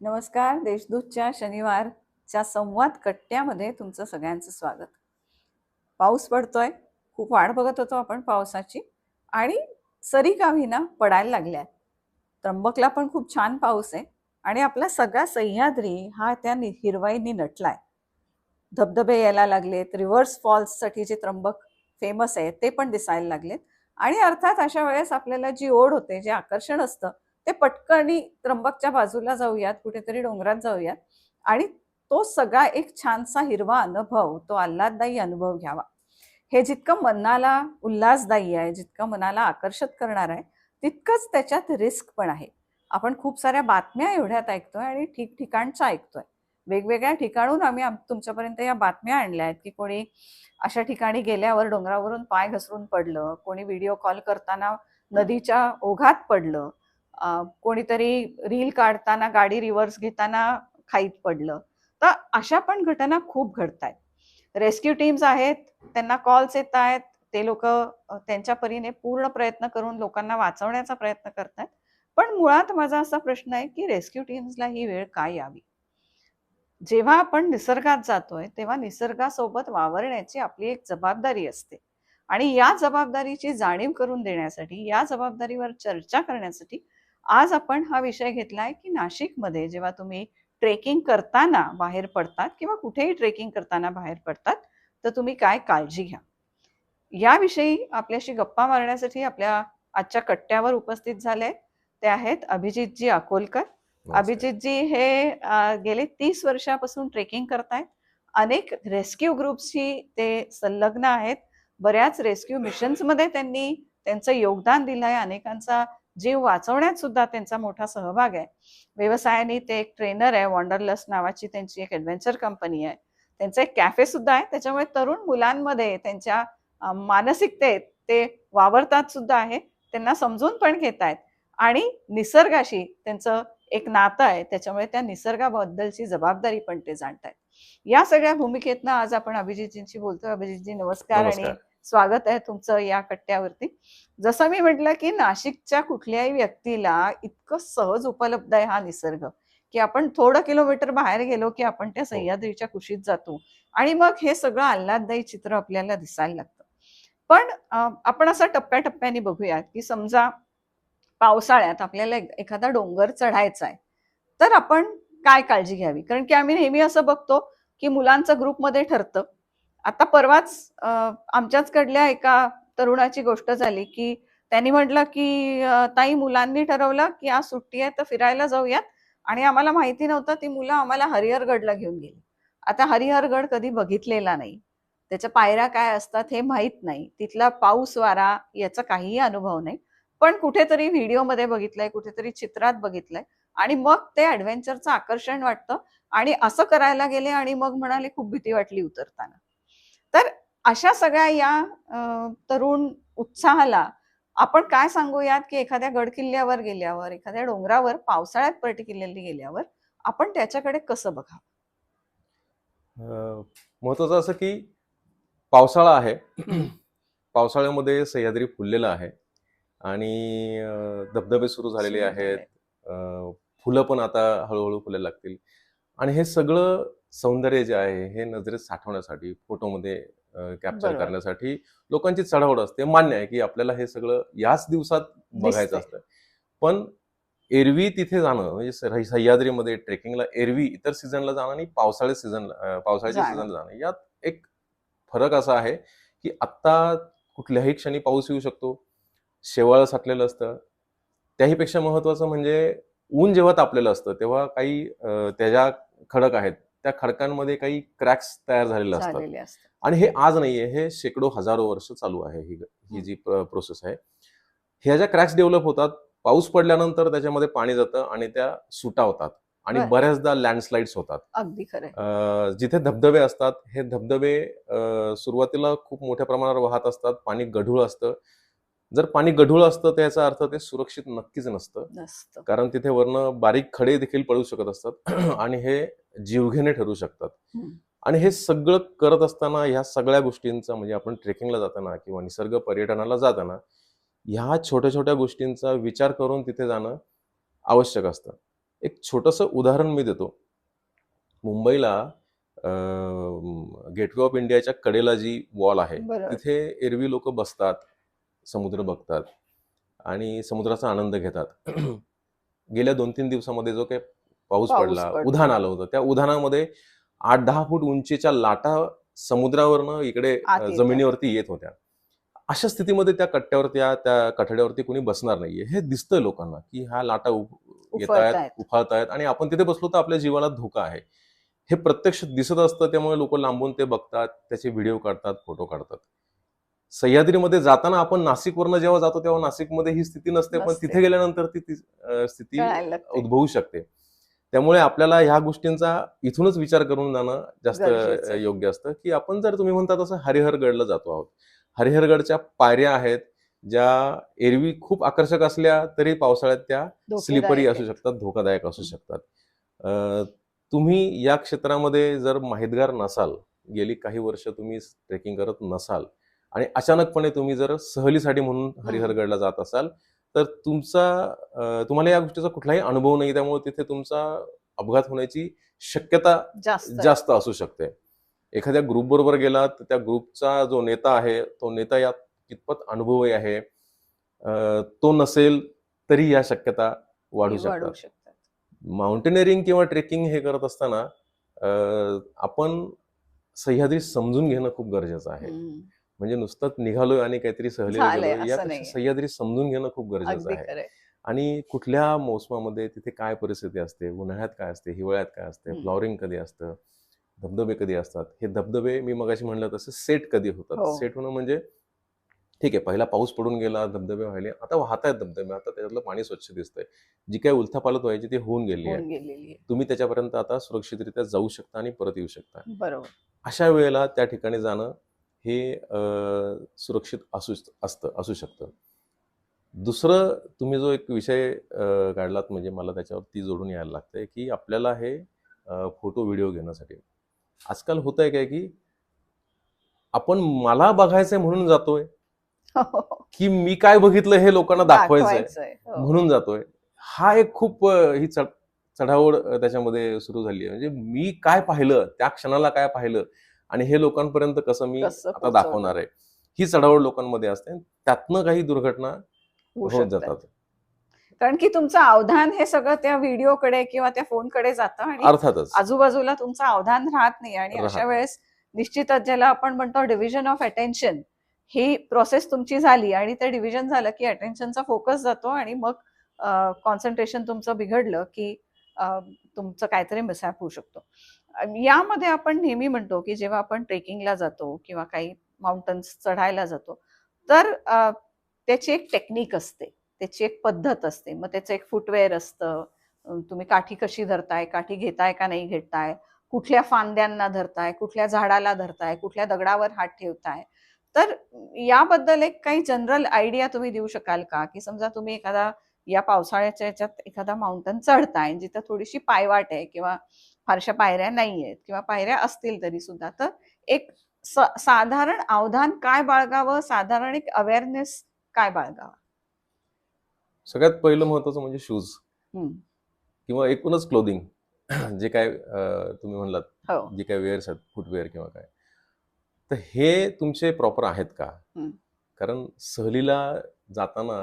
नमस्कार देशदूतच्या शनिवारच्या संवाद कट्ट्यामध्ये तुमचं सगळ्यांचं स्वागत. पाऊस पडतोय खूप वाढ बघत होतो आपण पावसाची आणि सरी का होईना पडायला लागल्या. त्र्यंबकला पण खूप छान पाऊस आहे आणि आपला सगळा सह्याद्री हा त्या हिरवाईनी नटलाय. धबधबे यायला लागलेत रिव्हर्स फॉल्ससाठी जे त्र्यंबक फेमस आहे ते पण दिसायला लागलेत आणि अर्थात अशा वेळेस आपल्याला जी ओढ होते जे आकर्षण असतं ते पटकनी त्र्यंबकच्या बाजूला जाऊयात कुठेतरी डोंगरात जाऊयात. आणि तो सगळा एक छानसा हिरवा अनुभव तो आल्हाददायी अनुभव घ्यावा. हे जितकं मनाला उल्हासदायी आहे जितकं मनाला आकर्षित करणार आहे तितकंच त्याच्यात रिस्क पण आहे. आपण खूप साऱ्या बातम्या एवढ्यात ऐकतोय आणि ठिकठिकाणच्या ऐकतोय. वेगवेगळ्या ठिकाणून आम्ही तुमच्यापर्यंत या बातम्या आणल्या आहेत की कोणी अशा ठिकाणी गेल्यावर डोंगरावरून पाय घसरून पडलं कोणी व्हिडिओ कॉल करताना नदीच्या ओघात पडलं कोणीतरी रील काढताना गाडी रिव्हर्स घेताना खाईत पडलं. तर अशा पण घटना खूप घडत आहेत रेस्क्यू टीम्स आहेत त्यांना कॉल्स येत आहेत ते लोक त्यांच्या परीने पूर्ण प्रयत्न करून लोकांना वाचवण्याचा प्रयत्न करतात पण मुळात माझा असा प्रश्न आहे की रेस्क्यू टीम्सला ही वेळ काय यावी? जेव्हा आपण निसर्गात जातोय तेव्हा निसर्गासोबत वावरण्याची आपली एक जबाबदारी असते. आणि या जबाबदारीची जाणीव करून देण्यासाठी या जबाबदारीवर चर्चा करण्यासाठी आज आपण हा विषय घेतलाय की नाशिकमध्ये जेव्हा तुम्ही ट्रेकिंग करताना बाहेर पडतात किंवा कुठेही ट्रेकिंग करताना बाहेर पडतात तर तुम्ही काय काळजी घ्या? याविषयी आपल्याशी गप्पा मारण्यासाठी आपल्या आजच्या कट्ट्यावर उपस्थित झाले ते आहेत अभिजितजी अकोलकर. अभिजितजी हे गेले तीस वर्षापासून ट्रेकिंग करतायत. अनेक रेस्क्यू ग्रुप्सशी ते संलग्न आहेत. बऱ्याच रेस्क्यू मिशन्समध्ये त्यांनी त्यांचं योगदान दिलं आहे अनेकांचा जीव वाचवण्यात सुद्धा त्यांचा मोठा सहभाग आहे. व्यवसायाने ते एक ट्रेनर आहे वॉन्डरलस नावाची त्यांची एक ॲडव्हेंचर कंपनी आहे. त्यांचं एक कॅफे सुद्धा आहे. त्याच्यामुळे तरुण मुलांमध्ये त्यांच्या मानसिकतेत ते वावरतात सुद्धा आहे. त्यांना समजून पण घेत आहेत. आणि निसर्गाशी त्यांचं एक नातं आहे. त्याच्यामुळे त्या निसर्गाबद्दलची जबाबदारी पण ते जाणत आहेत या सगळ्या भूमिकेतनं आज आपण अभिजितजींशी बोलतोय. अभिजितजी नमस्कार आणि नमस्कार. स्वागत आहे तुमचं या कट्ट्यावरती. जसं मी म्हटलं की नाशिकच्या कुठल्याही व्यक्तीला इतकं सहज उपलब्ध आहे हा निसर्ग की आपण थोडं किलोमीटर बाहेर गेलो की आपण त्या सह्याद्रीच्या कुशीत जातो आणि मग हे सगळं आल्हाददायी चित्र आपल्याला दिसायला लागतं. पण आपण असं टप्प्याटप्प्याने बघूयात की समजा पावसाळ्यात आपल्याला एखादा डोंगर चढायचा आहे तर आपण काय काळजी घ्यावी? कारण की आम्ही नेहमी असं बघतो की मुलांचं ग्रुपमध्ये ठरतं आता परवाच आमच्याच कडल्या एका तरुणाची गोष्ट झाली की त्यांनी म्हटलं की ताई मुलांनी ठरवलं की आज सुट्टी आहे तर फिरायला जाऊयात. आणि आम्हाला माहिती नव्हतं ती मुलं आम्हाला हरिहरगडला घेऊन गेली. आता हरिहरगड कधी बघितलेला नाही. त्याच्या पायऱ्या काय असतात हे माहीत नाही. तिथला पाऊस वारा याचा काहीही अनुभव नाही. पण कुठेतरी व्हिडिओमध्ये बघितलंय कुठेतरी चित्रात बघितलंय. आणि मग ते ऍडव्हेंचरचं आकर्षण वाटतं. आणि असं करायला गेले आणि मग म्हणाले खूप भीती वाटली उतरताना. तर अशा सगळ्या या तरुण उत्साहाला आपण काय सांगूयात की एखाद्या गडकिल्ल्यावर गेल्यावर एखाद्या डोंगरावर पावसाळ्यात पर्टिक्युलरली गेल्यावर आपण त्याच्याकडे कसं बघा महत्वाचं असं की पावसाळा आहे. पावसाळ्यामध्ये सह्याद्री फुललेलं आहे आणि धबधबे सुरू झालेले आहेत. फुलं पण आता हळूहळू फुलायला लागतील. आणि हे सगळं सौंदर्य जे आहे हे नजरेत साठवण्यासाठी फोटोमध्ये कॅप्चर. करण्यासाठी लोकांची चढावड असते मान्य आहे की आपल्याला हे सगळं याच दिवसात बघायचं. असतं पण एरवी तिथे जाणं म्हणजे सह्या- सह्याद्रीमध्ये ट्रेकिंगला एरवी इतर सीझनला जाणं आणि पावसाळ्या सीझनला पावसाळ्याच्या. सीझनला जाणं यात एक फरक असा आहे की आत्ता कुठल्याही क्षणी पाऊस येऊ शकतो शेवाळ साठलेलं असतं त्याहीपेक्षा महत्वाचं म्हणजे ऊन जेव्हा तापलेलं असतं तेव्हा काही त्याच्या खडक आहेत त्या खडकांमध्ये काही क्रॅक्स तयार झालेले असतात. आणि हे आज नाहीये हे शेकडो हजारो वर्ष चालू आहे ही ही जी प्रोसेस आहे. ह्या ज्या क्रॅक्स डेव्हलप होतात पाऊस पडल्यानंतर त्याच्यामध्ये पाणी जातं आणि त्या सुटा होतात आणि. बऱ्याचदा लँडस्लाइड्स होतात. अगदी खरंय अं, जिथे धबधबे असतात हे धबधबे सुरुवातीला खूप मोठ्या प्रमाणावर वाहत असतात पाणी गढूळ असतं. जर पाणी गढूळ असतं तर याचा अर्थ ते सुरक्षित नक्कीच नसतं. नसतं. कारण तिथे वरनं बारीक खडे देखील पडू शकत असतात. आणि हे जीवघेणे ठरू शकतात. आणि हे सगळं करत असताना ह्या सगळ्या गोष्टींचा म्हणजे आपण ट्रेकिंगला जाताना किंवा निसर्ग पर्यटनाला जाताना ह्या छोट्या छोट्या गोष्टींचा विचार करून तिथे जाणं आवश्यक असतं. एक छोटंसं उदाहरण मी देतो. मुंबईला गेटवे ऑफ इंडियाच्या कडेला जी वॉल आहे तिथे एरवी लोक बसतात समुद्र बघतात आणि समुद्राचा आनंद घेतात. गेल्या दोन तीन दिवसामध्ये जो काही पाऊस पडला. उधाण आलं होतं त्या उधाणामध्ये आठ दहा फूट उंचीच्या लाटा समुद्रावरनं इकडे. जमिनीवरती येत होत्या अशा स्थितीमध्ये त्या कट्ट्यावरती त्या त्या कठड्यावरती कोणी बसणार नाहीये हे दिसतंय लोकांना की ह्या लाटा येत उफळतायत. आहेत उफाळत आहेत आणि आपण तिथे बसलो तर आपल्या जीवाला धोका आहे हे प्रत्यक्ष दिसत असतं त्यामुळे लोक लांबून ते बघतात त्याचे व्हिडिओ काढतात फोटो काढतात सह्याद्रीमध्ये जाताना आपण नाशिकवरनं जेव्हा जातो तेव्हा नाशिकमध्ये ही स्थिती नसते पण. तिथे गेल्यानंतर ती स्थिती. उद्भवू शकते त्यामुळे आपल्याला ह्या गोष्टींचा इथूनच विचार करून जाणं जास्त. योग्य असतं की आपण जर तुम्ही म्हणता तसं हरिहरगडला जातो आहोत हरिहरगडच्या पायऱ्या आहेत ज्या एरवी खूप आकर्षक असल्या तरी पावसाळ्यात त्या स्लिपरी असू. शकतात धोकादायक असू शकतात तुम्ही या क्षेत्रामध्ये जर माहितगार नसाल गेली काही वर्ष तुम्ही ट्रेकिंग करत नसाल आणि अचानकपणे तुम्ही जर सहलीसाठी म्हणून हरिहरगडला जात असाल तर तुमचा तुम्हाला या गोष्टीचा कुठलाही अनुभव नाही त्यामुळे तिथे तुमचा अपघात होण्याची शक्यता जास्त असू शकते. एखाद्या ग्रुप बरोबर गेलात तर त्या ग्रुपचा जो नेता आहे तो नेता यात कितपत अनुभवी आहे तो नसेल तरी या शक्यता वाढू शकतात. माउंटेनिअरिंग किंवा ट्रेकिंग हे करत असताना आपण सह्याद्री समजून घेणं खूप गरजेचं आहे. म्हणजे नुसतंच निघालोय आणि काहीतरी सहलीला यापेक्षा. सह्याद्री समजून घेणं खूप गरजेचं आहे. आणि कुठल्या मोसमामध्ये तिथे काय परिस्थिती असते उन्हाळ्यात काय असते हिवाळ्यात काय असते हम्म. फ्लॉवरिंग कधी असतं धबधबे कधी असतात हे धबधबे मी मगाशी म्हणलं तसं सेट कधी होतात. हो. सेट होणं म्हणजे ठीक आहे पहिला पाऊस पडून गेला धबधबे व्हायले आता वाहत आहेत धबधबे आता त्याच्यातलं पाणी स्वच्छ दिसतंय. जी काय उलथापालथ व्हायची ती होऊन गेली आहे. तुम्ही त्याच्यापर्यंत आता सुरक्षितरित्या जाऊ शकता आणि परत येऊ शकता. बरोबर. अशा वेळेला त्या ठिकाणी जाणं हे सुरक्षित असू असतं असू शकतं. दुसरं तुम्ही जो एक विषय काढलात म्हणजे मला त्याच्यावरती जोडून यायला लागतंय की आपल्याला हे फोटो व्हिडिओ घेण्यासाठी. आजकाल होत आहे काय की आपण मला बघायचंय म्हणून जातोय. की मी काय बघितलं हे लोकांना दाखवायचंय. हो. म्हणून जातोय. हा एक खूप ही चढ चढावड त्याच्यामध्ये सुरू झाली आहे. म्हणजे मी काय पाहिलं त्या क्षणाला काय पाहिलं आणि हे लोकांपर्यंत कसं मी आता? दाखवणार आहे. ही चढावड लोकांमध्ये असते. त्यातनं काही दुर्घटना होत. जातात. कारण की तुमचं अवधान हे सगळं त्या व्हिडिओकडे किंवा त्या फोनकडे जातं आणि अर्थातच. आजूबाजूला तुमचं अवधान राहत नाही आणि अशा वेळेस निश्चितच ज्याला आपण म्हणतो डिव्हिजन ऑफ अटेन्शन ही प्रोसेस तुमची झाली आणि ते डिव्हिजन झालं की अटेन्शनचा फोकस जातो आणि मग कॉन्सन्ट्रेशन तुमचं बिघडलं की तुमचं काहीतरी मिसॅप होऊ शकतो. यामध्ये आपण नेहमी म्हणतो की जेव्हा आपण ट्रेकिंगला जातो किंवा काही माउंटन्स चढायला जातो तर त्याची एक टेक्निक असते त्याची एक पद्धत असते. मग त्याचं एक फुटवेअर असतं. तुम्ही काठी कशी धरताय काठी घेताय का नाही घेताय कुठल्या फांद्यांना धरताय कुठल्या झाडाला धरताय कुठल्या दगडावर हात ठेवताय. तर याबद्दल एक काही जनरल आयडिया तुम्ही देऊ शकाल का? की समजा तुम्ही एखादा या पावसाळ्याच्या याच्यात एखादा माउंटन चढताय जिथं थोडीशी पायवाट आहे किंवा फारशा पायऱ्या नाही आहेत किंवा पायऱ्या असतील तरी सुद्धा. तर एक साधारण अवधान काय बाळगावं? साधारण एक अवेअरनेस काय बाळगावा? सगळ्यात पहिलं महत्वाचं म्हणजे शूज. किंवा एकूणच क्लोदिंग जे काय तुम्ही म्हणलात हो. जे काय वेअर्स आहेत फुटवेअर किंवा काय. तर हे तुमचे प्रॉपर आहेत का. कारण सहलीला जाताना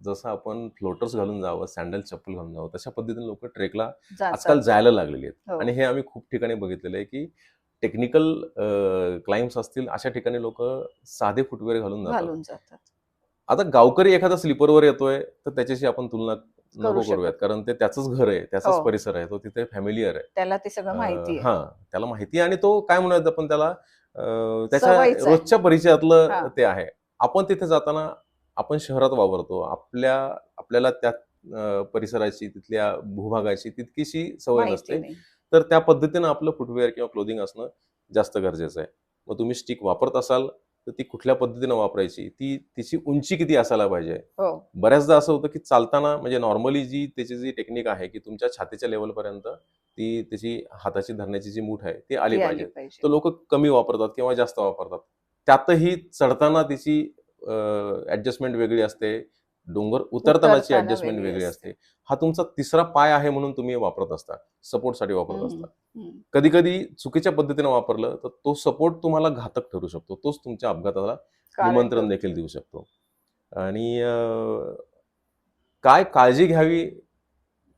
जसं आपण फ्लोटर्स घालून जावं सँडल चप्पल घालून जावं तशा पद्धतीने लोक ट्रेकला. आजकाल जायला लागलेली आहेत हो. आणि हे आम्ही खूप ठिकाणी बघितलेलं आहे की टेक्निकल क्लाइम्स असतील अशा ठिकाणी लोक साधे फुटवेअर घालून जातात आता गावकरी एखादा स्लीपरवर येतोय तर त्याच्याशी आपण तुलना नको. करूयात कारण ते त्याचंच घर आहे त्याचाच हो. परिसर आहे तो तिथे फॅमिलियर आहे त्याला ते सगळं माहिती हा त्याला माहिती आहे आणि तो काय म्हणूयात आपण त्याला त्याच्या. रोजच्या परिचयातलं. ते आहे आपण तिथे जाताना आपण शहरात वावरतो आपल्या आपल्याला त्या परिसराची तिथल्या भूभागाची तितकीशी सवय नसते. तर त्या पद्धतीनं आपलं फुटवेअर किंवा क्लोदिंग असणं जास्त गरजेचं आहे. मग तुम्ही स्टिक वापरत असाल तर ती कुठल्या पद्धतीनं वापरायची? ती तिची उंची किती असायला पाहिजे? हो. बऱ्याचदा असं होतं की चालताना म्हणजे नॉर्मली जी त्याची जी टेक्निक आहे की तुमच्या छातीच्या लेवलपर्यंत ती त्याची हाताची धरण्याची जी मूठ आहे ती आली पाहिजे. तर लोक कमी वापरतात किंवा जास्त वापरतात. त्यातही चढताना तिची ऍडजस्टमेंट वेगळी असते. डोंगर उतरतानाची उतरताना ऍडजस्टमेंट वेगळी असते. हा तुमचा तिसरा पाय आहे म्हणून तुम्ही वापरत असता. सपोर्टसाठी वापरत असता. कधी कधी चुकीच्या पद्धतीने वापरलं तर तो सपोर्ट तुम्हाला घातक ठरू शकतो. तोच तुमच्या अपघाताला निमंत्रण देखील देऊ शकतो. आणि काय काळजी घ्यावी?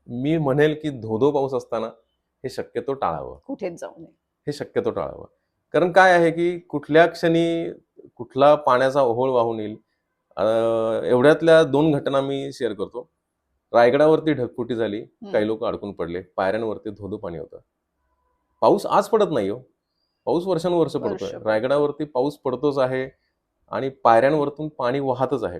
मी म्हणेल की धोधो पाऊस असताना हे शक्यतो टाळावं. कुठेच जाऊ नये. हे शक्यतो टाळावं. कारण काय आहे की कुठल्या क्षणी कुठला पाण्याचा ओहोळ वाहून येईल. एवढ्यातल्या दोन घटना मी शेअर करतो. रायगडावरती ढगफुटी झाली. काही लोक अडकून पडले. पायऱ्यांवरती धोधो पाणी होतं. पाऊस आज पडत नाही हो. पाऊस वर्षानुवर्ष वर्ष पडतोय. पडतो. रायगडावरती पाऊस पडतोच आहे आणि पायऱ्यांवरतून पाणी वाहतच आहे.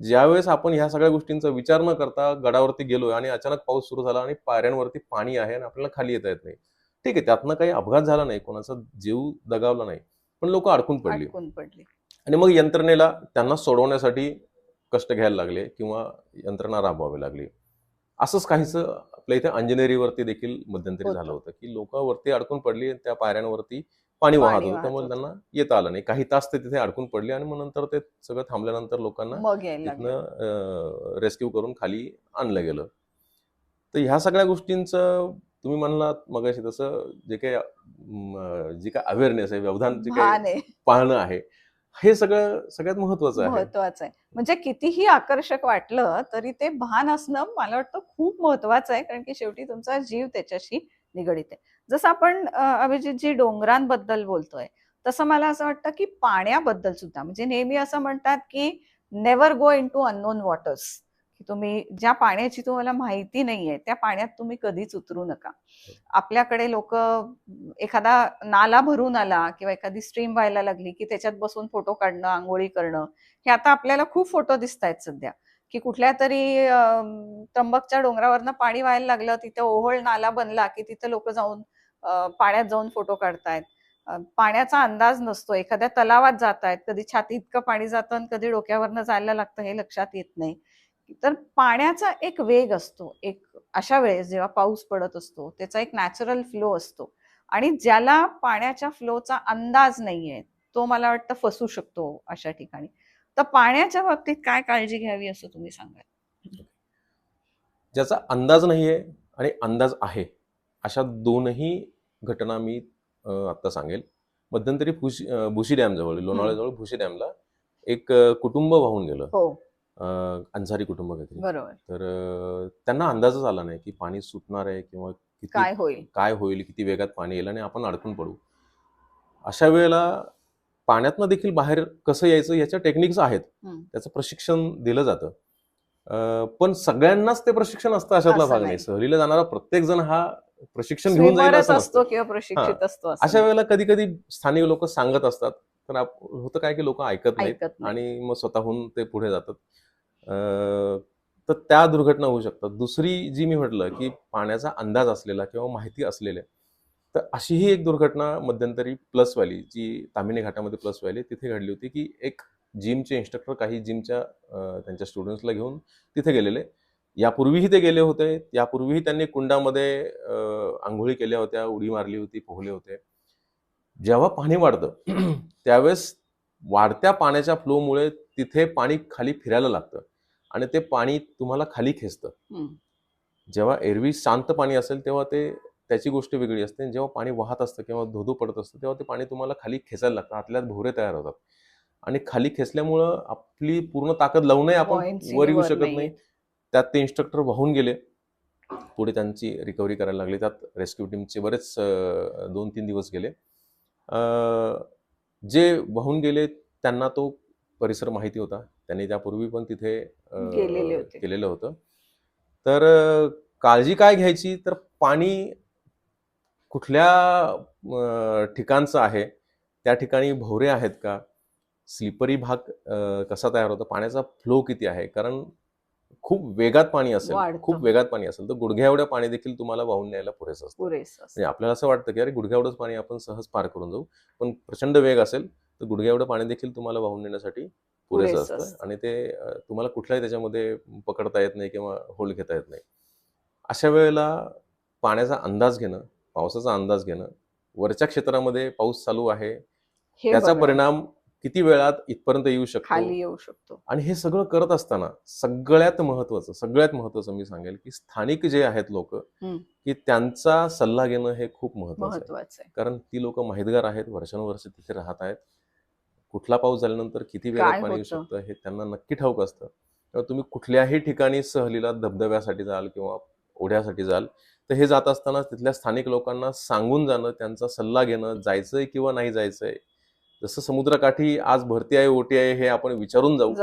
ज्यावेळेस आपण ह्या सगळ्या गोष्टींचा विचार न करता गडावरती गेलोय आणि अचानक पाऊस सुरू झाला आणि पायऱ्यांवरती पाणी आहे आणि आपल्याला खाली येता येत नाही. ठीक आहे त्यातनं काही अपघात झाला नाही. कोणाचा जीव दगावला नाही. पण लोक अडकून पडली. अडकून पडली. आणि मग यंत्रणेला त्यांना सोडवण्यासाठी कष्ट घ्यायला लागले किंवा यंत्रणा राबवावी लागली. असंच काहीच आपल्या इथे अंजनेरीवरती देखील मध्यंतरी. झालं होतं. की लोक वरती अडकून पडली आणि त्या पायऱ्यांवरती पाणी वाहत होतं. त्यामुळे. त्यांना येता आलं नाही. काही तास ते तिथे अडकून पडले आणि मग नंतर ते सगळं थांबल्यानंतर लोकांना रेस्क्यू करून खाली आणलं गेलं. तर ह्या सगळ्या गोष्टींचं तुम्ही म्हणलात मगाशी तसं जे काही जी काय अवेअरनेस आहे व्यवधान जे काही पाहणं आहे हे सगळं सगळ्यात महत्वाचं आहे. महत्वाचं आहे. म्हणजे कितीही आकर्षक वाटलं तरी ते भान असणं मला वाटतं खूप महत्वाचं आहे कारण की शेवटी तुमचा जीव त्याच्याशी निगडित आहे. जसं आपण अं, अभिजितजी डोंगरांबद्दल बोलतोय तसं मला असं वाटतं की पाण्याबद्दल सुद्धा. म्हणजे नेहमी असं म्हणतात की never go into unknown waters की तुम्ही ज्या पाण्याची तुम्हाला माहिती नाहीये त्या पाण्यात तुम्ही कधीच उतरू नका. आपल्याकडे लोक एखादा नाला भरून आला किंवा एखादी स्ट्रीम व्हायला लागली की त्याच्यात बसून फोटो काढणं आंघोळी करणं हे आता आपल्याला खूप फोटो दिसत आहेत सध्या. की कुठल्या तरी त्र्यंबकच्या डोंगरावरनं पाणी व्हायला लागलं तिथे ओहोळ नाला बनला की तिथे लोक जाऊन पाण्यात जाऊन फोटो काढतायत. पाण्याचा अंदाज नसतो. एखाद्या तलावात जात आहेत कधी छाती इतकं पाणी जातं आणि कधी डोक्यावरनं जायला लागतं हे लक्षात येत नाही. तर पाण्याचा एक वेग असतो. एक अशा वेळेस जेव्हा पाऊस पडत असतो त्याचा एक नॅचरल फ्लो असतो. आणि ज्याला पाण्याच्या फ्लोचा अंदाज नाहीये तो मला वाटतं फसू शकतो अशा ठिकाणी. तर पाण्याच्या बाबतीत काय काळजी घ्यावी असं तुम्ही सांगाल? ज्याचा अंदाज नाहीये आणि अंदाज आहे अशा दोनही घटना मी अं, आत्ता सांगेल. मध्यंतरी भुशी भुशी डॅम जवळ लोणावळ्याजवळ भुशी डॅमला एक कुटुंब वाहून गेलं. हो. अं, अन्सारी कुटुंब काहीतरी. बरोबर. तर त्यांना अंदाजच आला नाही की पाणी सुटणार आहे किंवा किती काय होईल? काय होईल किती वेगात पाणी येईल आणि आपण अडकून पडू. अशा वेळेला पाण्यातनं देखील बाहेर कसं यायचं याच्या टेक्निक्स आहेत. त्याचं प्रशिक्षण दिलं जातं. पण सगळ्यांनाच ते प्रशिक्षण असतं अशातला भाग नाही. सहलीला जाणारा प्रत्येक जण हा प्रशिक्षण घेऊन जाईल असतो किंवा प्रशिक्षित असतो असं अशा वेळेला कधी कधी स्थानिक लोक सांगत असतात. तर होतं काय की लोक ऐकत नाहीत. आणि मग स्वतःहून ते पुढे जातात. तर त्या दुर्घटना होऊ शकतात. दुसरी जी मी म्हटलं की पाण्याचा अंदाज असलेला किंवा माहिती असलेल्या तर अशीही एक दुर्घटना मध्यंतरी प्लस व्हॅली जी तामिनी घाटामध्ये प्लस व्हॅली तिथे घडली होती की एक जिमचे इन्स्ट्रक्टर काही जिमच्या त्यांच्या स्टुडंट्सला घेऊन तिथे गेलेले. यापूर्वीही ते गेले होते. यापूर्वीही त्यांनी कुंडामध्ये आंघोळी केल्या होत्या उडी मारली होती पोहले होते. जेव्हा पाणी वाढतं त्यावेळेस वाढत्या पाण्याच्या फ्लोमुळे तिथे पाणी खाली फिरायला लागतं. आणि ते पाणी तुम्हाला खाली खेचतं. जेव्हा एरवी शांत पाणी असेल तेव्हा ते त्याची गोष्ट वेगळी असते. आणि जेव्हा पाणी वाहत असतं किंवा धोधो पडत असतं तेव्हा ते पाणी तुम्हाला खाली खेचायला लागतं. आतल्यात भोवरे तयार होतात. आणि खाली खेचल्यामुळं आपली पूर्ण ताकद लावूनही आपण Buoyancy वर येऊ शकत नाही. त्यात ते इन्स्ट्रक्टर वाहून गेले. पुढे त्यांची रिकव्हरी करायला लागली. त्यात रेस्क्यू टीमचे बरेच दोन तीन दिवस गेले. जे वाहून गेले त्यांना तो परिसर माहिती होता. त्यांनी त्यापूर्वी पण तिथे. केलेलं होतं. तर काळजी काय घ्यायची? तर पाणी कुठल्या ठिकाणचं आहे? त्या ठिकाणी भोवरे आहेत का? स्लिपरी भाग कसा तयार होतो? पाण्याचा फ्लो किती आहे? कारण खूप वेगात पाणी असेल. खूप वेगात पाणी असेल तर गुडघ्या एवढ्या पाणी देखील तुम्हाला वाहून न्यायला पुरेसं असतं. म्हणजे आपल्याला असं वाटतं की अरे गुडघ्या एवढंच पाणी आपण सहज पार करून जाऊ पण प्रचंड वेग असेल तर गुडघ्या एवढं पाणी देखील तुम्हाला वाहून नेण्यासाठी पुरेसं असतं. आणि ते तुम्हाला कुठल्याही त्याच्यामध्ये पकडता येत नाही किंवा होल्ड घेता येत नाही. अशा वेळेला पाण्याचा अंदाज घेणं पावसाचा अंदाज घेणं वरच्या क्षेत्रामध्ये पाऊस चालू आहे त्याचा. परिणाम किती वेळात इथपर्यंत येऊ शकतो? खाली येऊ शकतो. आणि हे सगळं करत असताना सगळ्यात महत्वाचं सगळ्यात महत्वाचं मी सांगेल की स्थानिक जे आहेत लोक. की त्यांचा सल्ला घेणं हे खूप महत्वाचं आहे. कारण ती लोक माहितगार आहेत वर्षानुवर्ष तिथे राहत आहेत. कुठला पाऊस झाल्यानंतर किती वेळात पाणी येऊ? शकतं हे त्यांना नक्की ठाऊक असतं तेव्हा तुम्ही कुठल्याही ठिकाणी सहलीला धबधब्यासाठी जाल किंवा ओढ्यासाठी जाल तर हे जात असताना तिथल्या स्थानिक लोकांना सांगून जाणं त्यांचा सल्ला घेणं जायचंय किंवा नाही जायचंय जसं समुद्रकाठी आज भरती आहे ओटी आहे हे आपण विचारून जाऊ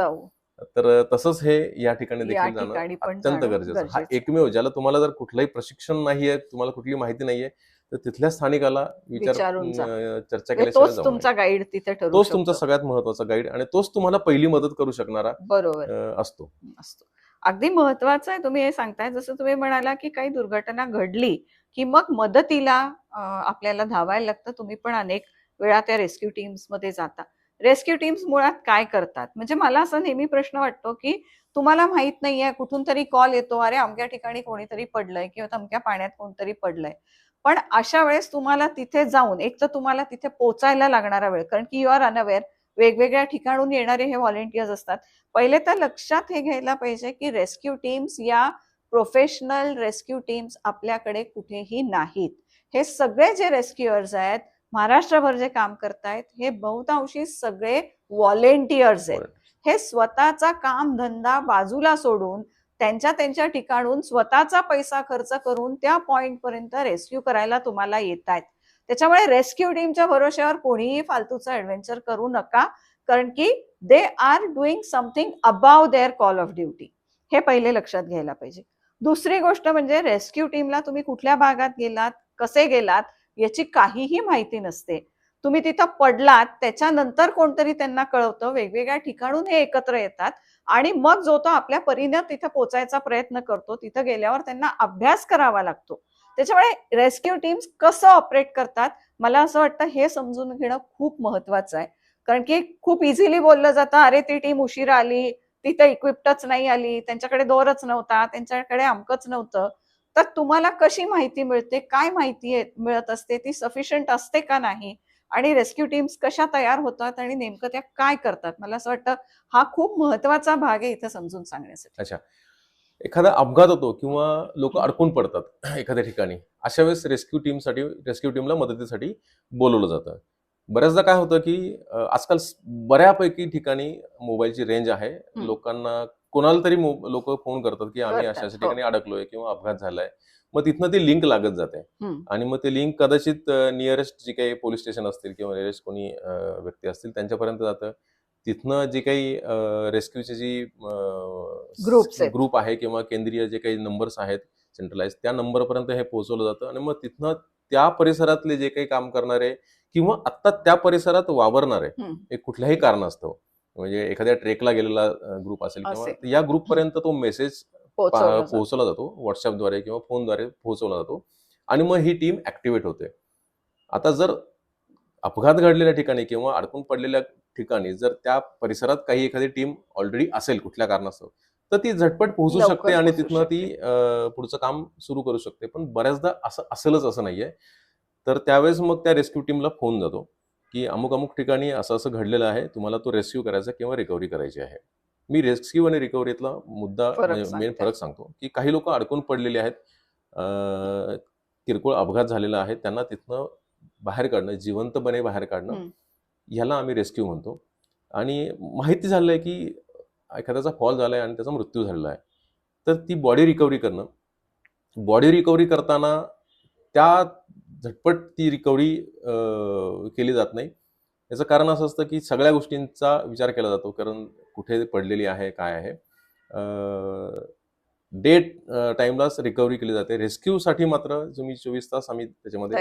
तर तसंच हे या ठिकाणी देखील जाणं अत्यंत गरजेचं. हा. एकमेव ज्याला तुम्हाला जर कुठलंही प्रशिक्षण नाहीये तुम्हाला कुठली माहिती नाहीये तर तिथल्या स्थानिकाला विचार चर्चा म्हणजे केल्याशिवाय तुमचा. गाईड तिथे तोच तुमचा. सगळ्यात महत्त्वाचा गाईड आणि तोच तुम्हाला पहिली मदत करू शकणारा बरोबर. असतो. असतो. अगदी महत्वाचं आहे तुम्ही हे सांगताय. जसं तुम्ही म्हणाला की काही दुर्घटना घडली की मग मदतीला आपल्याला धावायला लागतं. तुम्ही पण अनेक वेळा त्या रेस्क्यू टीम्समध्ये जाता. रेस्क्यू टीम्स मुळात काय करतात? म्हणजे मला असा नेहमी प्रश्न वाटतो की तुम्हाला माहीत नाहीये कुठून तरी कॉल येतो. अरे अमक्या ठिकाणी कोणीतरी पडलंय किंवा अमक्या पाण्यात कोणतरी पडलंय. पण अशा वेळेस तुम्हाला तिथे जाऊन एक तर तुम्हाला तिथे पोचायला लागणारा वेळ कारण की यू आर अनअवेअर वेगवेगळ्या ठिकाणून येणारे हे व्हॉलेंटियर्स असतात. पहिले तर लक्षात हे घ्यायला पाहिजे की रेस्क्यू टीम्स या प्रोफेशनल रेस्क्यू टीम्स आपल्याकडे कुठेही नाहीत. हे सगळे जे रेस्क्युअर्स आहेत महाराष्ट्रभर जे काम करतायत हे बहुतांशी सगळे व्हॉलेंटियर्स आहेत. हे स्वतःचा काम धंदा बाजूला सोडून त्यांच्या त्यांच्या ठिकाणून स्वतःचा पैसा खर्च करून त्या पॉइंट पर्यंत रेस्क्यू करायला तुम्हाला येत आहेत त्याच्यामुळे रेस्क्यू टीमच्या भरोश्यावर कोणीही फालतूचा ऍडव्हेंचर करू नका कारण की they are doing something above their call of duty हे पहिले लक्षात घ्यायला पाहिजे. दुसरी गोष्ट म्हणजे रेस्क्यू टीमला तुम्ही कुठल्या भागात गेलात कसे गेलात याची काहीही माहिती नसते. तुम्ही तिथं पडलात त्याच्यानंतर कोणतरी त्यांना कळवतं वेगवेगळ्या ठिकाणून हे एकत्र येतात आणि मग जो तो आपल्या परीनं तिथं पोचायचा प्रयत्न करतो तिथं गेल्यावर त्यांना अभ्यास करावा लागतो. त्याच्यामुळे रेस्क्यू टीम्स कसं ऑपरेट करतात मला असं वाटतं हे समजून घेणं खूप महत्वाचं आहे. कारण की खूप इझिली बोललं जातं अरे ती टीम उशिरा आली तिथं इक्विप्टच नाही आली त्यांच्याकडे दोरच नव्हता त्यांच्याकडे अमकच नव्हतं. तर तुम्हाला कशी माहिती मिळते काय माहिती मिळत असते ती सफिशियंट असते का नाही आणि रेस्क्यू टीम्स कशा तयार होतात आणि नेमकं त्या काय करतात? मला असं वाटतं हा खूप महत्त्वाचा भाग आहे इथं समजून सांगण्यासाठी. अच्छा. एखादा अपघात होतो किंवा लोक अडकून पडतात एखाद्या ठिकाणी अशा वेळेस रेस्क्यू टीमसाठी रेस्क्यू टीमला मदतीसाठी बोलवलं जातं. बऱ्याचदा काय होतं की आजकाल बऱ्यापैकी ठिकाणी मोबाईलची रेंज आहे. लोकांना कोणाला तरी लोक फोन करतात की आम्ही अशा अशा. ठिकाणी अडकलोय किंवा अपघात झालाय मग तिथनं ती लिंक लागत जाते. आणि मग ते लिंक कदाचित नियरेस्ट जी काही पोलीस स्टेशन असतील किंवा नियरेस्ट कोणी व्यक्ती असतील त्यांच्यापर्यंत जातं तिथनं जे काही रेस्क्यूचे जी आहेत. ग्रुप आहे किंवा केंद्रीय जे काही नंबर्स आहेत सेंट्रलाइज त्या नंबरपर्यंत हे पोहोचवलं जातं आणि मग तिथनं त्या परिसरातले जे काही काम करणारे किंवा आत्ता त्या परिसरात वावरणारे. एक कुठल्याही कारणास्तव म्हणजे एखाद्या ट्रेकला गेलेला ग्रुप असेल किंवा. या ग्रुपपर्यंत तो मेसेज पोहोचवलं जातं. व्हॉट्सअपद्वारे किंवा फोनद्वारे पोहोचवला जातो आणि मग ही टीम ऍक्टिव्हेट होते. आता जर अपघात घडलेल्या ठिकाणी किंवा अडकून पडलेल्या ठिकाणी जर त्या परिसरात काही एखादी टीम ऑलरेडी असेल कुठल्या कारणास्तव तर ती झटपट पोहोचू शकते आणि तिथनं ती पुढचं काम सुरू करू शकते. पण बऱ्याचदा असं असेलच असं नाहीये. तर त्यावेळेस मग त्या रेस्क्यू टीमला फोन जातो. की अमुक अमुक ठिकाणी असं असं घडलेलं आहे तुम्हाला तो रेस्क्यू करायचा किंवा रिकव्हरी करायची आहे. मी रेस्क्यू आणि रिकव्हरीतला मुद्दा मेन सांगते. फरक सांगतो की काही लोक अडकून पडलेले आहेत. किरकोळ अपघात झालेला आहे. त्यांना तिथनं बाहेर काढणं जिवंतपणे बाहेर काढणं. ह्याला आम्ही रेस्क्यू म्हणतो. आणि माहिती झालं आहे की एखाद्याचा फॉल झालाय आणि त्याचा मृत्यू झालेला आहे. तर ती बॉडी रिकव्हरी करणं. बॉडी रिकव्हरी करताना त्या झटपट ती रिकव्हरी केली जात नाही. याचं कारण असं असतं की सगळ्या गोष्टींचा विचार केला जातो कारण कुठे पडलेली आहे काय आहे. डेट टाइमलाच रिकव्हरी केली जाते. रेस्क्यूसाठी मात्र तुम्ही चोवीस तास आम्ही त्याच्यामध्ये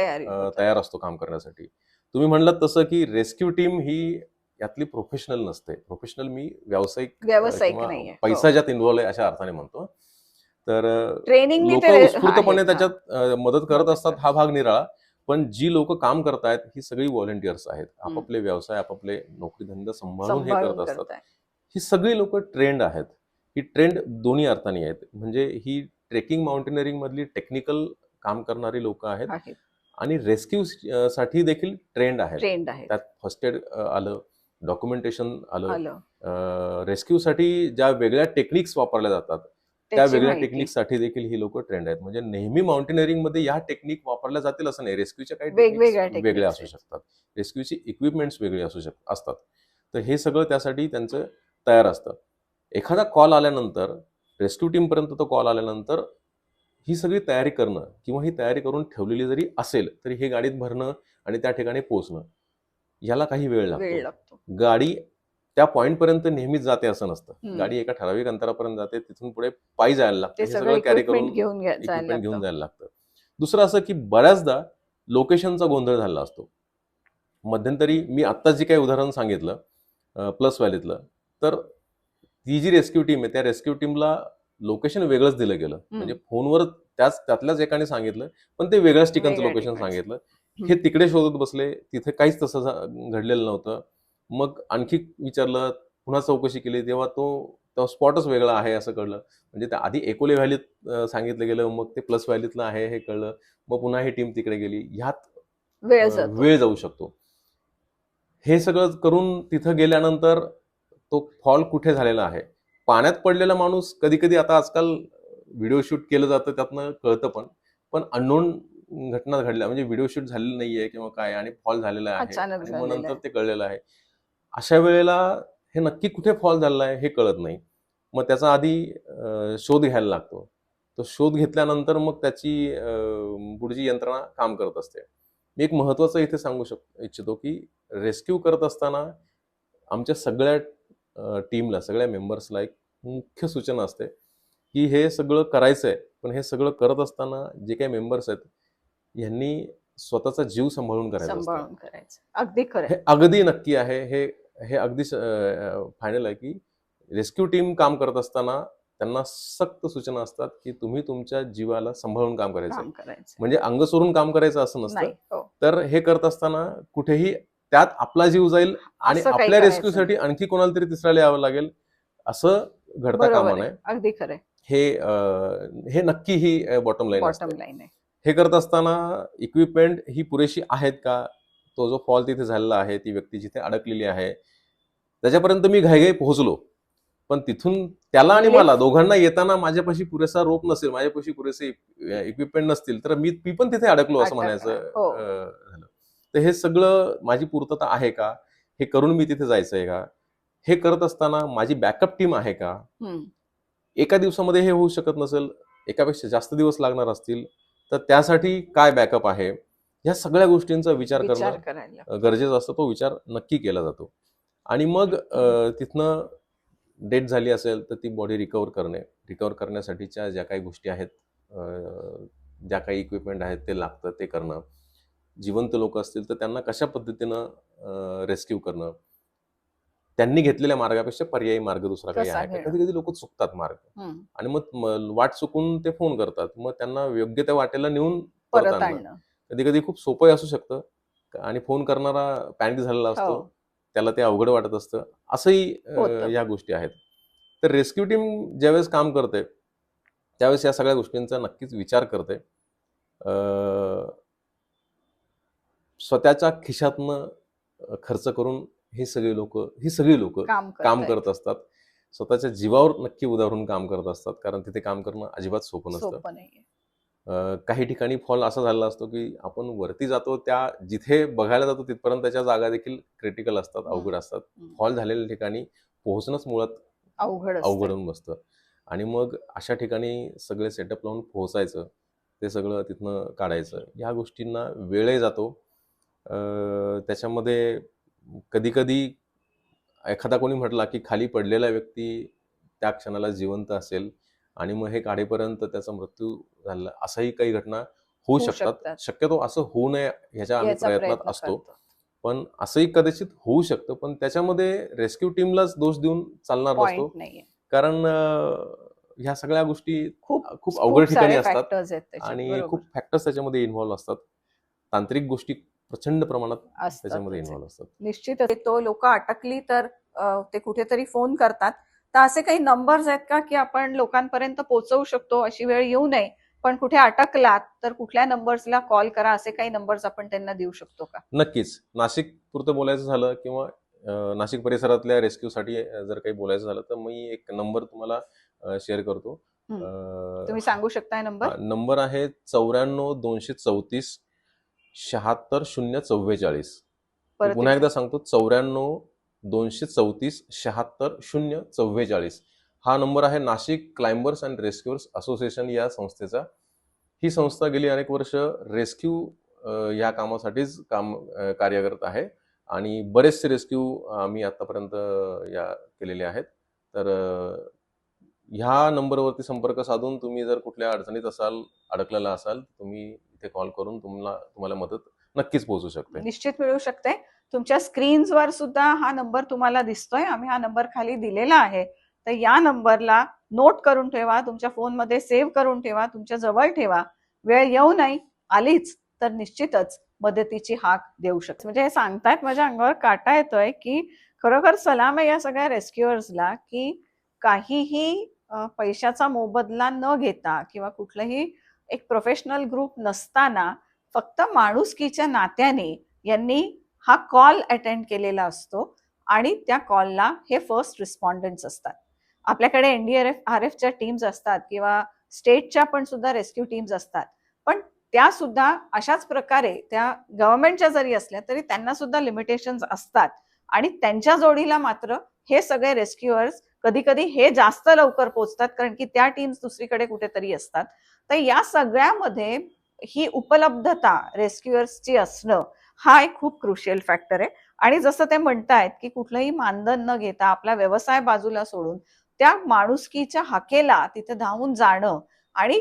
तयारी असतो काम करण्यासाठी. तुम्ही म्हणलात तसं की रेस्क्यू टीम ही यातली प्रोफेशनल नसते. प्रोफेशनल मी व्यावसायिक व्यावसायिक. पैसा ज्यात इन्व्हॉल्व आहे अशा अर्थाने म्हणतो. तर ट्रेनिंग उत्स्फूर्तपणे त्याच्यात मदत करत असतात हा भाग निराळा. पण जी लोक काम करतायत ही सगळी व्हॉलेंटियर्स आहेत. आपापले व्यवसाय आपापले नोकरी धंदा सांभाळून हे करत असतात. ही सगळी लोक ट्रेंड आहेत. ही ट्रेंड दोन्ही अर्थाने आहेत. म्हणजे ही ट्रेकिंग माउंटेनरिंग मधली टेक्निकल काम करणारी लोक आहेत आणि रेस्क्यू साठी देखील ट्रेंड आहेत. त्यात फर्स्ट एड आलं डॉक्युमेंटेशन आलं. आलं. रेस्क्यूसाठी ज्या वेगळ्या टेक्निक्स वापरल्या जातात त्या वेगळ्या माहिती. टेक्निकसाठी देखील ही लोक ट्रेंड आहेत. म्हणजे नेहमी माउंटेनिअरिंगमध्ये या टेक्निक वापरल्या जातील असं नाही. रेस्क्यूच्या काही वेगळ्या असू. शकतात. रेस्क्यूची इक्विपमेंट्स वेगळी असू शक असतात. तर हे सगळं त्यासाठी त्यांचं तयार असतं. एखादा कॉल आल्यानंतर रेस्क्यू टीम पर्यंत तो कॉल आल्यानंतर ही सगळी तयारी करणं किंवा ही तयारी करून ठेवलेली जरी असेल तरी हे गाडीत भरणं आणि त्या ठिकाणी पोहोचणं याला काही वेळ लागतो. गाडी त्या पॉइंट पर्यंत नेहमीच जाते असं नसतं. गाडी एका ठराविक अंतरापर्यंत जाते तिथून पुढे पायी जायला लागतं. हे सगळं कॅरी करून घेऊन जायला लागतं. दुसरं असं की बऱ्याचदा लोकेशनचा गोंधळ झाला असतो. मध्यंतरी मी आत्ता जे काही उदाहरण सांगितलं प्लस व्हॅलीतलं तर ती जी रेस्क्यू टीम आहे त्या रेस्क्यू टीमला लोकेशन वेगळंच दिलं गेलं. म्हणजे फोनवर त्याच त्यातल्याच एकाने सांगितलं पण ते वेगळ्याच ठिकाणचं लोकेशन. सांगितलं. हे तिकडे शोधत बसले तिथे काहीच तसं घडलेलं नव्हतं. मग आणखी विचारलं पुन्हा चौकशी केली तेव्हा तो तो स्पॉटच वेगळा आहे असं कळलं. म्हणजे त्या आधी एकोले व्हॅलीत सांगितलं गेलं मग ते प्लस व्हॅलीतलं आहे हे कळलं मग पुन्हा ही टीम तिकडे गेली. ह्यात वेळ जाऊ शकतो. हे सगळं करून तिथं गेल्यानंतर तो फॉल कुठे झालेला आहे? पाण्यात पडलेला माणूस कधी कधी आता आजकाल व्हिडिओ शूट केलं जातं त्यातनं कळतं पण. पण अननोन घटना घडल्या म्हणजे व्हिडिओ शूट झालेलं नाहीये किंवा काय आणि फॉल झालेला आहे. मग नंतर. ते कळलेलं आहे. अशा वेळेला हे नक्की कुठे फॉल झालेला आहे हे कळत नाही. मग त्याचा आधी शोध घ्यायला लागतो. तो शोध घेतल्यानंतर मग त्याची पुढची यंत्रणा काम करत असते. मी एक महत्वाचं इथे सांगू शक इच्छितो की रेस्क्यू करत असताना आमच्या सगळ्या टीमला सगळ्या मेंबर्सला एक मुख्य सूचना असते की हे सगळं करायचं आहे पण हे सगळं करत असताना जे काही मेंबर्स आहेत यांनी स्वतःचा जीव सांभाळून करायचा अगदी खरं हे अगदी नक्की आहे. हे हे अगदी फायनल आहे की रेस्क्यू टीम काम करत असताना त्यांना सक्त सूचना असतात की तुम्ही तुमच्या जीवाला सांभाळून काम करायचं. म्हणजे अंग सोडून काम करायचं असं नसतं. हो. तर हे करत असताना कुठेही त्यात आपला जीव जाईल आणि आपल्या रेस्क्यूसाठी आणखी कोणाला तरी तिसऱ्याला यावं लागेल असं घडता कामा आहे. नये. अगदी खरंय हे हे नक्की ही बॉटम लाईन असते. बॉटम लाईन आहे. हे करत असताना इक्विपमेंट ही पुरेशी आहेत का? तो जो फॉल तिथे झालेला आहे ती व्यक्ती जिथे अडकलेली आहे त्याच्यापर्यंत मी घाईघाई पोहोचलो पण तिथून त्याला आणि Lift- मला दोघांना येताना माझ्यापाशी पुरेसा रोप नसेल माझ्यापाशी पुरेसे इक्विपमेंट नसतील तर मी मी पण तिथे अडकलो असं. म्हणायचं हो. झालं तर हे सगळं माझी पूर्तता आहे का हे करून मी तिथे जायचंय का हे करत असताना माझी बॅकअप टीम आहे का. एका दिवसामध्ये हे होऊ शकत नसेल एकापेक्षा जास्त दिवस लागणार असतील तर त्यासाठी काय बॅकअप आहे ह्या सगळ्या गोष्टींचा विचार करणं गरजेचं असतं. तो विचार नक्की केला जातो. आणि मग तिथनं डेथ झाली असेल तर ती बॉडी रिकवर करणे. रिकवर करण्यासाठीच्या ज्या काही गोष्टी आहेत ज्या काही इक्विपमेंट आहेत ते लागतं ते करणं. जिवंत लोक असतील तर त्यांना कशा पद्धतीनं रेस्क्यू करणं? त्यांनी घेतलेल्या मार्गापेक्षा पर्यायी मार्ग दुसरा काही आहे? कधी कधी लोक चुकतात मार्ग. आणि मग वाट चुकून ते फोन करतात. मग त्यांना योग्य त्या वाटेला नेऊन परत आणणं. कधी कधी खूप सोपंही असू शकतं. आणि फोन करणारा पॅनिक झालेला असतो. हो. त्याला ते अवघड वाटत असतं. असंही. या गोष्टी आहेत. तर रेस्क्यू टीम ज्यावेळेस काम करते त्यावेळेस या सगळ्या गोष्टींचा नक्कीच विचार करते स्वतःच्या खिशातनं खर्च करून ही सगळी लोक ही सगळी लोक काम. करत असतात. स्वतःच्या जीवावर नक्की उदाहरून काम करत असतात. कारण तिथे काम करणं अजिबात सोपं नसतं. काही ठिकाणी फॉल असा झालेला असतो की आपण वरती जातो त्या जिथे बघायला जातो तिथपर्यंत त्याच्या जागा देखील क्रिटिकल असतात. अवघड असतात. फॉल झालेल्या ठिकाणी पोहोचणंच मुळात अवघड. अवघड होऊन बसतं आणि मग अशा ठिकाणी सगळे सेटअप लावून पोहोचायचं ते सगळं तिथनं काढायचं ह्या गोष्टींना वेळही जातो त्याच्यामध्ये कधी कधी एखादा कोणी म्हटला की खाली पडलेला व्यक्ती त्या क्षणाला जिवंत असेल आणि मग हे काढेपर्यंत त्याचा मृत्यू झाला असंही काही घटना होऊ शकतात. शक्यतो असं होऊ नये ह्याच्या आम्ही प्रयत्नात प्रयत्न असतो. पण असंही कदाचित होऊ शकतं पण त्याच्यामध्ये रेस्क्यू टीमलाच दोष देऊन चालणार नसतो कारण ह्या सगळ्या गोष्टी खूप खूप अवघड ठिकाणी असतात. आणि. खूप फॅक्टर्स त्याच्यामध्ये इन्व्हॉल्व्ह असतात तांत्रिक गोष्टी प्रचंड प्रमाणात त्याच्यामध्ये त्याचे. इन्व्हॉल्व्ह असतात निश्चितच तो लोक अटकली तर ते कुठेतरी फोन करतात तर असे काही नंबर्स आहेत का की आपण लोकांपर्यंत पोहोचवू शकतो अशी वेळ येऊ नये पण कुठे अटकलात तर कुठल्या नंबर्सला कॉल करा असे काही नंबर्स आपण त्यांना देऊ शकतो का? नक्कीच. नाशिक पुरतं बोलायचं झालं किंवा नाशिक परिसरातल्या रेस्क्यूसाठी जर काही बोलायचं झालं तर मी एक नंबर तुम्हाला शेअर करतो. तुम्ही सांगू शकताय नंबर नंबर आहे चौऱ्याण्णव दोनशे चौतीस शहात्तर शून्य चव्वेचाळीस. पुन्हा. एकदा सांगतो चौऱ्याण्णव दोनशे चौतीस शहात्तर शून्य चव्वेचाळीस. हा नंबर आहे Nashik climbers and rescuers association या संस्थेचा. ही संस्था गेली अनेक वर्ष रेस्क्यू या कामासाठीच काम कार्य करत आहे. आणि बरेचसे रेस्क्यू आम्ही आतापर्यंत या केलेले आहेत. तर ह्या नंबरवरती संपर्क साधून तुम्ही जर कुठल्या अडचणीत असाल अडकलेला असाल तुम्ही इथे कॉल करून तुम्हाला तुम्हाला मदत नक्कीच पोहोचू शकते. निश्चित मिळू शकते. तुमच्या स्क्रीन्सवर सुद्धा हा नंबर तुम्हाला दिसतोय. आम्ही हा नंबर खाली दिलेला आहे. तर या नंबरला नोट करून ठेवा. तुमच्या फोनमध्ये सेव्ह करून ठेवा. तुमच्या जवळ ठेवा. वेळ येऊ नाही. आलीच तर निश्चितच मदतीची हाक देऊ शकते. म्हणजे हे सांगतायत माझ्या अंगावर काटा येतोय की खरोखर सलाम आहे या सगळ्या रेस्क्युअर्सला की काहीही पैशाचा मोबदला न घेता किंवा कुठलंही एक प्रोफेशनल ग्रुप नसताना फक्त माणुसकीच्या नात्याने यांनी हा कॉल अटेंड केलेला असतो आणि त्या कॉलला हे फर्स्ट रिस्पॉन्डंट्स असतात. आपल्याकडे एनडीआरएफ आर एफच्या टीम्स असतात किंवा स्टेटच्या पण सुद्धा रेस्क्यू टीम्स असतात. पण त्या सुद्धा अशाच प्रकारे त्या गव्हर्नमेंटच्या जरी असल्या तरी त्यांना सुद्धा लिमिटेशन्स असतात. आणि त्यांच्या जोडीला मात्र हे सगळे रेस्क्युअर्स कधी कधी हे जास्त लवकर पोचतात कारण की त्या टीम्स दुसरीकडे कुठेतरी असतात. तर या सगळ्यामध्ये ही उपलब्धता रेस्क्युअर्सची असणं हा एक खूप क्रुशियल फॅक्टर आहे. आणि जसं ते म्हणतायत की कुठलंही मानधन न घेता आपला व्यवसाय बाजूला सोडून त्या माणुसकीच्या हाकेला तिथे धावून जाणं आणि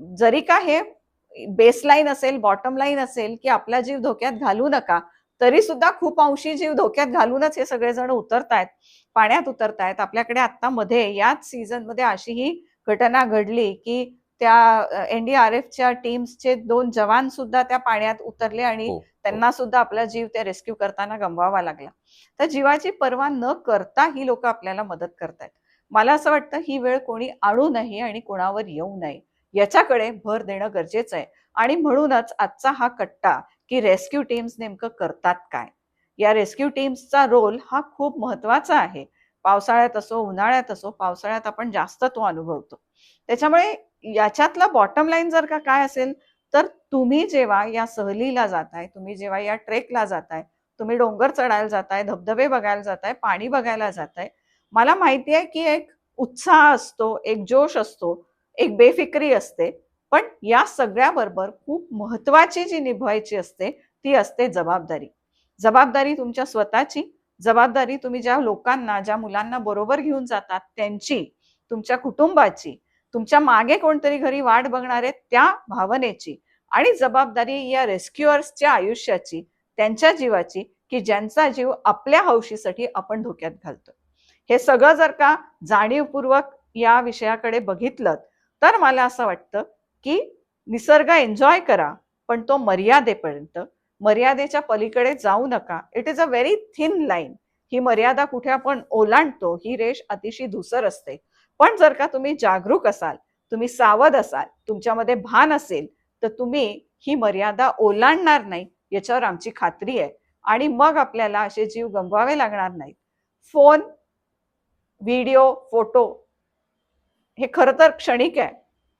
जरी का हे बेसलाईन असेल बॉटम लाईन असेल की आपला जीव धोक्यात घालू नका तरी सुद्धा खूप अंशी जीव धोक्यात घालूनच हे सगळेजण उतरतायत पाण्यात उतरतायत. आपल्याकडे आता मध्ये याच सीझनमध्ये अशी ही घटना घडली की त्या एनडीआरएफच्या टीम्सचे दोन जवान सुद्धा त्या पाण्यात उतरले आणि हो. त्यांना सुद्धा आपला जीव त्या रेस्क्यू करताना गमवावा लागला. तर जीवाची पर्वा न करता ही लोक आपल्याला मदत करतायत. मला असं वाटतं ही वेळ कोणी आणू नये आणि कोणावर येऊ नये. याच्याकडे भर देणं गरजेचं आहे. आणि म्हणूनच आजचा हा कट्टा की रेस्क्यू टीम्स नेमकं करतात काय? या रेस्क्यू टीम्सचा रोल हा खूप महत्त्वाचा आहे. पावसाळ्यात असो उन्हाळ्यात असो पावसाळ्यात आपण जास्त तो अनुभवतो. त्याच्यामुळे याच्यातला बॉटम लाईन जर का काय असेल तर तुम्ही जेव्हा या सहलीला जाताय तुम्ही जेव्हा या ट्रेकला जाताय तुम्ही डोंगर चढायला जाताय धबधबे बघायला जाताय पाणी बघायला जाताय मला माहिती आहे की एक उत्साह असतो एक जोश असतो एक बेफिक्री असते. पण या सगळ्याबरोबर खूप महत्वाची जी निभवायची असते ती असते जबाबदारी. जबाबदारी तुमच्या स्वतःची जबाबदारी तुम्ही ज्या लोकांना ज्या मुलांना बरोबर घेऊन जातात त्यांची तुमच्या कुटुंबाची तुमच्या मागे कोणतरी घरी वाट बघणारे त्या भावनेची आणि जबाबदारी या रेस्क्युअर्सच्या आयुष्याची त्यांच्या जीवाची की ज्यांचा जीव आपल्या हौशीसाठी आपण धोक्यात घालतो हे सगळं जर का जाणीवपूर्वक या विषयाकडे बघितलं तर मला असं वाटतं की निसर्ग एन्जॉय करा पण तो मर्यादेपर्यंत मर्यादेच्या पलीकडे जाऊ नका. It is a very thin line ही मर्यादा कुठे आपण ओलांडतो ही रेष अतिशय धुसर असते. पण जर का तुम्ही जागरूक असाल तुम्ही सावध असाल तुमच्यामध्ये भान असेल तर तुम्ही ही मर्यादा ओलांडणार नाही याच्यावर आमची खात्री आहे. आणि मग आपल्याला असे जीव गमवावे लागणार नाहीत. फोन व्हिडिओ फोटो हे खरं तर क्षणिक आहे.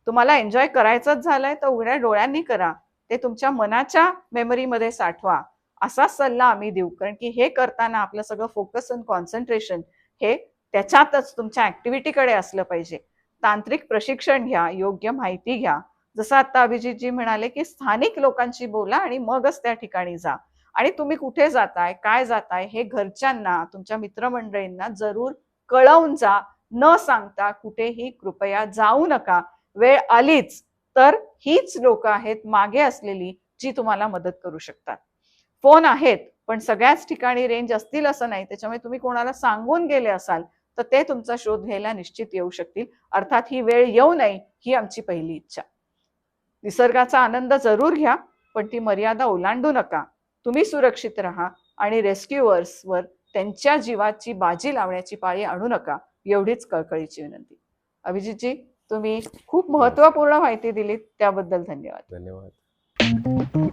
तुम्हाला एन्जॉय करायचंच झालंय तर उघड्या डोळ्यांनी करा. ते तुमच्या मनाच्या मेमरीमध्ये साठवा. असा सल्ला आम्ही देऊ. कारण की हे करताना आपलं सगळं फोकस अँड कॉन्सन्ट्रेशन हे त्याच्यातच तुमच्या ऍक्टिव्हिटीकडे असलं पाहिजे. तांत्रिक प्रशिक्षण घ्या योग्य माहिती घ्या. जसं आता अभिजितजी म्हणाले की स्थानिक लोकांशी बोला आणि मगच त्या ठिकाणी जा. आणि तुम्ही कुठे जाताय काय जाताय हे घरच्यांना तुमच्या मित्रमंडळींना जरूर कळवून जा. न सांगता कुठेही कृपया जाऊ नका. वेळ आलीच तर हीच लोक आहेत मागे असलेली जी तुम्हाला मदत करू शकतात. फोन आहेत पण सगळ्याच ठिकाणी रेंज असतील असं नाही. त्याच्यामुळे तुम्ही कोणाला सांगून गेले असाल तर ते तुमचा शोध घ्यायला निश्चित येऊ शकतील. अर्थात ही वेळ येऊ नये ही आमची पहिली इच्छा. निसर्गाचा आनंद जरूर घ्या पण ती मर्यादा ओलांडू नका. तुम्ही सुरक्षित राहा आणि रेस्क्युअर्सवर त्यांच्या जीवाची बाजी लावण्याची पाळी आणू नका एवढीच कळकळीची विनंती. अभिजितजी तुम्ही खूप महत्त्वपूर्ण माहिती दिलीत त्याबद्दल धन्यवाद. धन्यवाद.